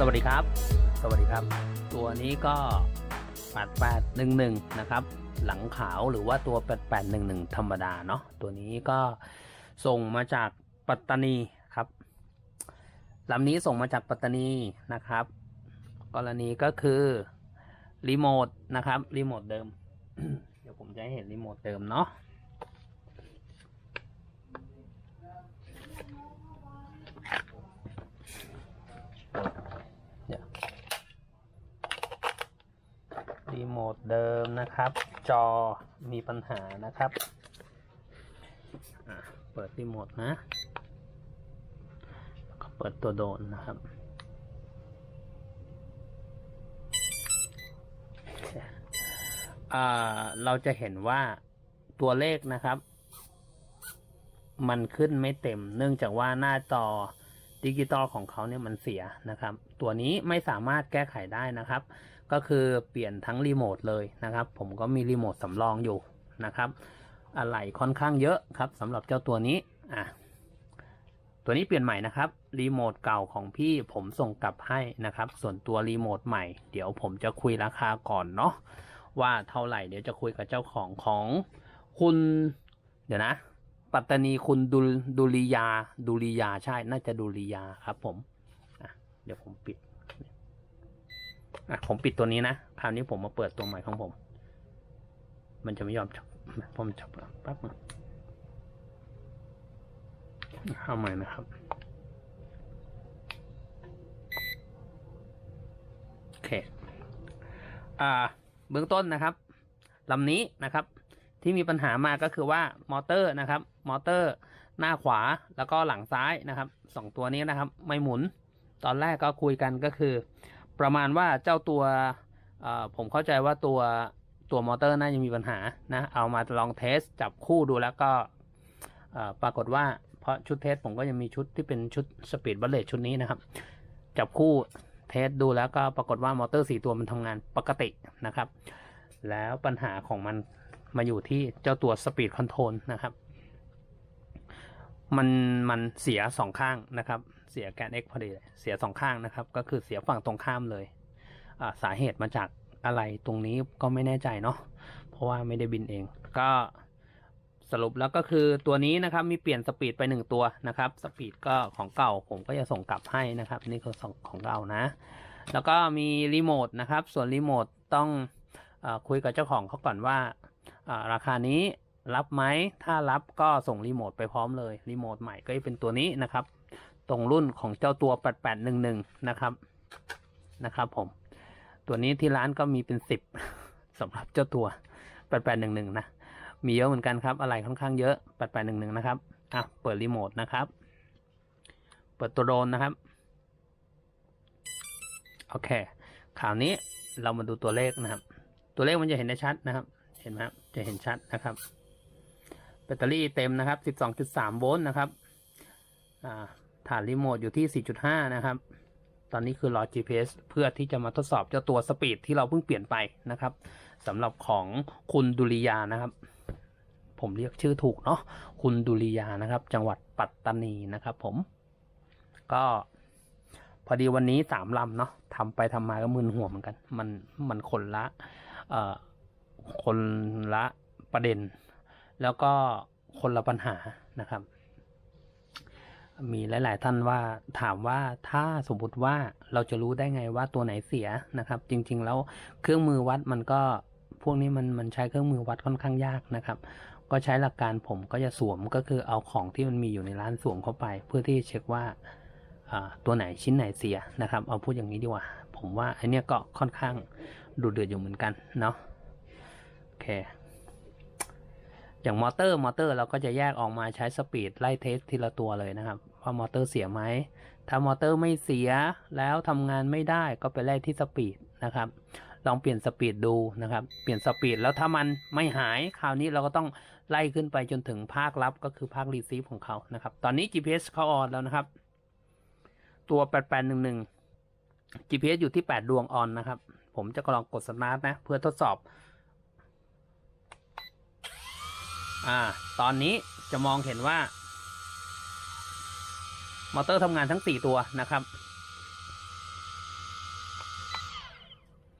สวัสดีครับ สวัสดีครับ ตัวนี้ก็ 8811 นะครับ หลังขาวหรือว่าตัว 8811 ธรรมดาเนาะตัวนี้ก็ส่งมาจากปัตตานีครับลำนี้ส่งมาจากปัตตานีนะครับ กรณีก็คือรีโมทนะครับรีโมทเดิม เดี๋ยวผมจะให้เห็นรีโมทเดิมเนาะ เดี๋ยว รีโมทเดิมนะครับ จอมีปัญหานะครับเปิดรีโมทนะแล้วก็เปิดตัวโดนนะครับเราจะเห็นว่าตัวเลขนะครับ มันขึ้นไม่เต็ม เนื่องจากว่าหน้าจอดิจิตอลของเขาเนี่ยมันเสียนะครับ ตัวนี้ไม่สามารถแก้ไขได้นะครับ ก็คือเปลี่ยนทั้งรีโมทเลยนะครับ ผมก็มีรีโมทสำรองอยู่นะครับอะไหล่ค่อนข้างเยอะครับสำหรับเจ้าตัวนี้อะตัวนี้เปลี่ยนใหม่นะครับรีโมทเก่าของพี่ผมส่งกลับให้นะครับ ส่วนตัวรีโมทใหม่เดี๋ยวผมจะคุยราคาก่อนเนาะว่าเท่าไหร่เดี๋ยวจะคุยกับเจ้าของของคุณ เดี๋ยวนะ ปัตตานีคุณดุลดุริยาดุริยาใช่น่าจะดุริยาครับผมเดี๋ยวผมปิด อะผมปิดตัวนี้นะคราวนี้ผมมาเปิดตัวใหม่ของผม มันจะไม่ยอมจับผมจับแป๊บนึงเอาใหม่นะครับ โอเค อ่า เบื้องต้นนะครับลำนี้นะครับ ที่มีปัญหามาก็คือว่ามอเตอร์นะครับ มอเตอร์หน้าขวาแล้วก็หลังซ้ายนะครับสองตัวนี้นะครับ ไม่หมุน ตอนแรกก็คุยกันก็คือ ประมาณว่าเจ้าตัวผมเข้าใจว่าตัวตัวมอเตอร์น่าจะมีปัญหานะเอามาลองเทสจับคู่ดูแล้วก็ปรากฏว่าเพราะชุดเทสผมก็ยังมีชุดที่เป็นชุดสปีดบัลเลตชุดนี้นะครับ จับคู่เทสดูแล้วก็ปรากฏว่ามอเตอร์สี่ตัวมันทำงานปกตินะครับ แล้วปัญหาของมันมาอยู่ที่เจ้าตัว Speed Control นะครับ มันมันเสียสองข้างนะครับ เสียแกน X พอดีเลยเสียสองข้างนะครับ ก็คือเสียฝั่งตรงข้ามเลยอ่าสาเหตุมาจากอะไรตรงนี้ก็ไม่แน่ใจเนาะเพราะว่าไม่ได้บินเอง ก็สรุปแล้วก็คือตัวนี้นะครับมีเปลี่ยนสปีดไปหนึ่งตัวนะครับสปีดก็ของเก่าผมก็จะส่งกลับให้นะครับนี่คือของของเก่านะ แล้วก็มีรีโมทนะครับ ส่วนรีโมทต้องอคุยกับเจ้าของเขาก่อนว่าราคานี้ รับไหมถ้ารับก็ส่งรีโมทไปพร้อมเลยรีโมทใหม่ก็จะเป็นตัวนี้นะครับ ตรงรุ่นของเจ้าตัว 8811 นะครับนะครับผม ตัวนี้ที่ร้านก็มีเป็น 10สำหรับเจ้าตัว 8811 นะ มีเยอะเหมือนกันครับ อะไรค่อนข้างเยอะ 8811 นะครับอะเปิดรีโมทนะครับ เปิดตัวโดรนนะครับโอเคคราวนี้เรามาดูตัวเลขนะครับ ตัวเลขมันจะเห็นได้ชัดนะครับ เห็นไหมครับจะเห็นชัดนะครับ แบตเตอรี่เต็มนะครับ 12.3 โวลต์นะครับฐานรีโมทอยู่ที่ 4.5 นะครับ ตอนนี้คือรอ GPS เพื่อที่จะมาทดสอบเจ้าตัวสปีดที่เราเพิ่งเปลี่ยนไปนะครับสำหรับของคุณดุริยานะครับ ผมเรียกชื่อถูกเนาะคุณดุริยานะครับ จังหวัดปัตตานีนะครับ ผม ก็พอดีวันนี้สามลำเนาะทำไปทำมาก็มึนหัวเหมือนกัน มันมันคนละเอ่อคนละประเด็น แล้วก็คนละปัญหานะครับ มีหลาย ๆ ท่านว่าถามว่าถ้าสมมติว่าเราจะรู้ได้ไงว่าตัวไหนเสียนะครับ จริง ๆ แล้วเครื่องมือวัดมันก็พวกนี้มันมันใช้เครื่องมือวัดค่อนข้างยากนะครับ ก็ใช้หลักการผมก็จะสวมก็คือเอาของที่มันมีอยู่ในร้านสวมเข้าไป เพื่อที่จะเช็คว่าอ่าตัวไหนชิ้นไหนเสียนะครับ เอาพูดอย่างนี้ดีกว่า ผมว่าอันเนี้ยก็ค่อนข้างดูเดือดอยู่เหมือนกันเนาะโอเค อย่างมอเตอร์มอเตอร์เราก็จะแยกออกมาใช้สปีดไล่เทสทีละตัวเลยนะครับว่ามอเตอร์เสียไหมถ้ามอเตอร์ไม่เสียแล้วทำงานไม่ได้ก็ไปไล่ที่สปีดนะครับลองเปลี่ยนสปีดดูนะครับ เปลี่ยนสปีดแล้วถ้ามันไม่หายคราวนี้เราก็ต้องไล่ขึ้นไปจนถึงภาครับก็คือภาครีซีฟของเขานะครับ ตอนนี้ GPS เขาออนแล้วนะครับ ตัว8811 GPS อยู่ที่ 8 ดวงออนนะครับ ผมจะลองกดสตาร์ทนะ เพื่อทดสอบ อ่า ตอนนี้จะมองเห็นว่า มอเตอร์ทำงานทั้ง4ตัวนะครับ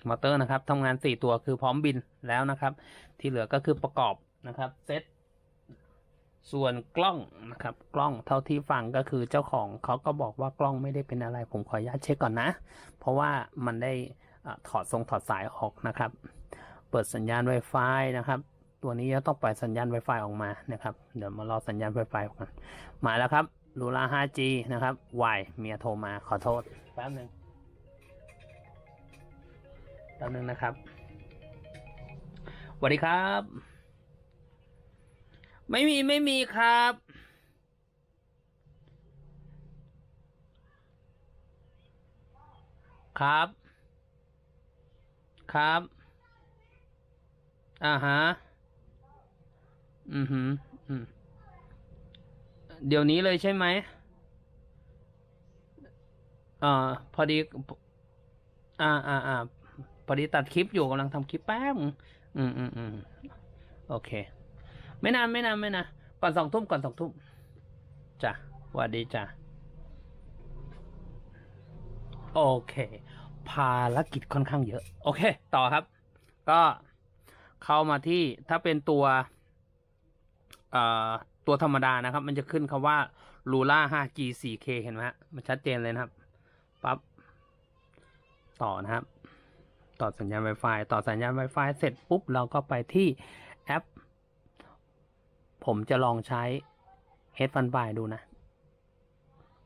มอเตอร์นะครับทำงาน4ตัวคือพร้อมบินแล้วนะครับ ที่เหลือก็คือประกอบนะครับเซตส่วนกล้องนะครับ กล้องเท่าที่ฟังก็คือเจ้าของเขาก็บอกว่ากล้องไม่ได้เป็นอะไร ผมขออนุญาตเช็คก่อนนะ เพราะว่ามันได้อถอดทรงถอดสายออกนะครับ เปิดสัญญาณ Wi-Fi นะครับ ตัวนี้จะต้องปล่อยสัญญาณ Wi-Fi ออกมานะครับ เดี๋ยวมารอสัญญาณ Wi-Fi ก่อนมาแล้วครับลูลา 5G นะครับ Y เมียโทรมาขอโทษแป๊บหนึ่งแป๊บหนึ่งนะครับสวัสดีครับ ไม่มีไม่มีครับครับ ครับ อ่าฮะ อือหืออืมเดี๋ยวนี้เลยใช่ไหมอ่อพอดี อ่าอ่าอ่าพอดีตัดคลิปอยู่กำลังทำคลิปแป๊บอืมอืมอืมโอเค ไม่นานไม่นานไม่นานก่อนสองทุ่มก่อนสองทุ่มจ้ะสวัสดีจ้ะโอเค ภารกิจค่อนข้างเยอะ โอเค ต่อครับ ก็เข้ามาที่ถ้าเป็นตัว ตัวธรรมดานะครับ มันจะขึ้นคำว่า Lula 5G 4K เห็นไหมฮะมันชัดเจนเลยนะครับปั๊บต่อนะครับ ต่อสัญญาณ Wi-Fi ต่อสัญญาณ Wi-Fi เสร็จปุ๊บ เราก็ไปที่แอป ผมจะลองใช้ Headphone by ดูนะ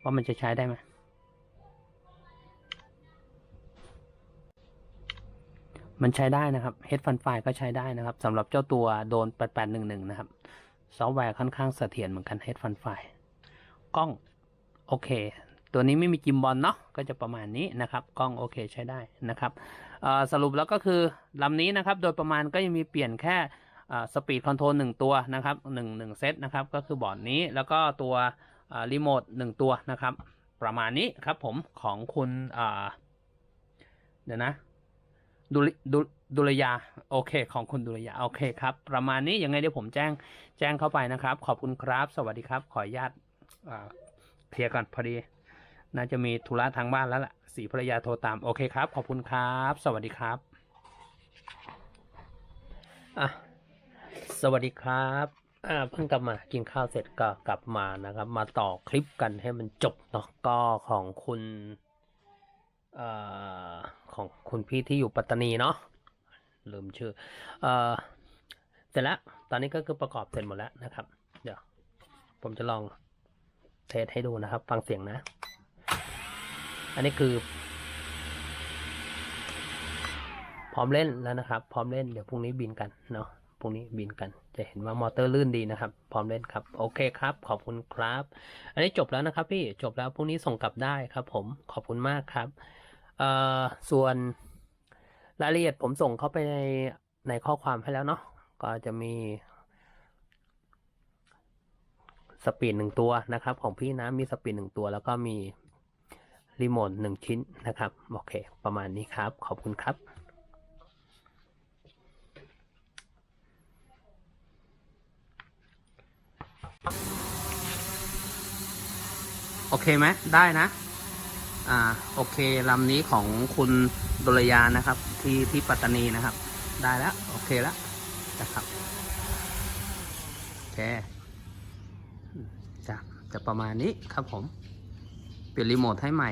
ว่ามันจะใช้ได้ไหมมันใช้ได้นะครับ Headphone File ก็ใช้ได้นะครับสำหรับเจ้าตัวโดน 8811 นะครับ ซอฟต์แวร์ค่อนข้างเสถียรเหมือนกัน Headphone File กล้อง โอเค ตัวนี้ไม่มีจิมบอลเนาะก็จะประมาณนี้นะครับ กล้องโอเคใช้ได้นะครับสรุปแล้วก็คือลำนี้นะครับ โดยประมาณก็ยังมีเปลี่ยนแค่สปีดคอนโทรลหนึ่งตัวนะครับหนึ่งหนึ่งเซตนะครับ ก็คือบอร์ดนี้แล้วก็ตัวรีโมทหนึ่งตัวนะครับ ประมาณนี้ครับผมของคุณเดี๋ยวนะ ดุริดุดุลยาโอเค ของคุณดุลยาโอเคครับ ประมาณนี้ยังไงเดี๋ยวผมแจ้งแจ้งเข้าไปนะครับ ขอบคุณครับ สวัสดีครับ ขออนุญาตเคลียร์ก่อนพอดี น่าจะมีธุระทางบ้านแล้วล่ะสีภรรยาโทรตามโอเคครับ ขอบคุณครับ สวัสดีครับอะสวัสดีครับอ่าเพิ่งกลับมากินข้าวเสร็จก็กลับมานะครับ มาต่อคลิปกันให้มันจบเนาะก็ของคุณ อของคุณพี่ที่อยู่ปัตตานีเนาะลืมชื่อเอ่อเสร็จแล้ว ตอนนี้ก็คือประกอบเสร็จหมดแล้วนะครับ เดี๋ยว ผมจะลองเทสให้ดูนะครับ ฟังเสียงนะ อันนี้คือ พร้อมเล่นแล้วนะครับ พร้อมเล่นเดี๋ยวพรุ่งนี้บินกันเนาะพรุ่งนี้บินกัน จะเห็นว่ามอเตอร์ลื่นดีนะครับ พร้อมเล่นครับ โอเคครับ ขอบคุณครับ อันนี้จบแล้วนะครับ พี่จบแล้วพรุ่งนี้ส่งกลับได้ครับ ผมขอบคุณมากครับ เอ่อส่วนรายละเอียดผมส่งเข้าไปในในข้อความให้แล้วเนาะก็จะมีสปีดหนึ่งตัวนะครับ ของพี่นะมีสปีดหนึ่งตัว แล้วก็มีรีโมทหนึ่งชิ้นนะครับ โอเค ประมาณนี้ครับ ขอบคุณครับโอเคไหมได้นะ อ่าโอเคลำนี้ของคุณดุลยานะครับ ที่ที่ปัตตานีนะครับ ได้แล้ว โอเคแล้วนะครับโอเคอืมจะจะประมาณนี้ครับผม เปลี่ยนรีโมทให้ใหม่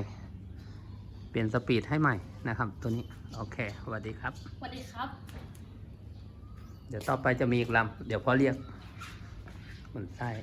เปลี่ยนสปีดให้ใหม่นะครับ ตัวนี้ โอเคสวัสดีครับ สวัสดีครับ เดี๋ยวต่อไปจะมีอีกลำเดี๋ยวพ่อเรียกมันไส้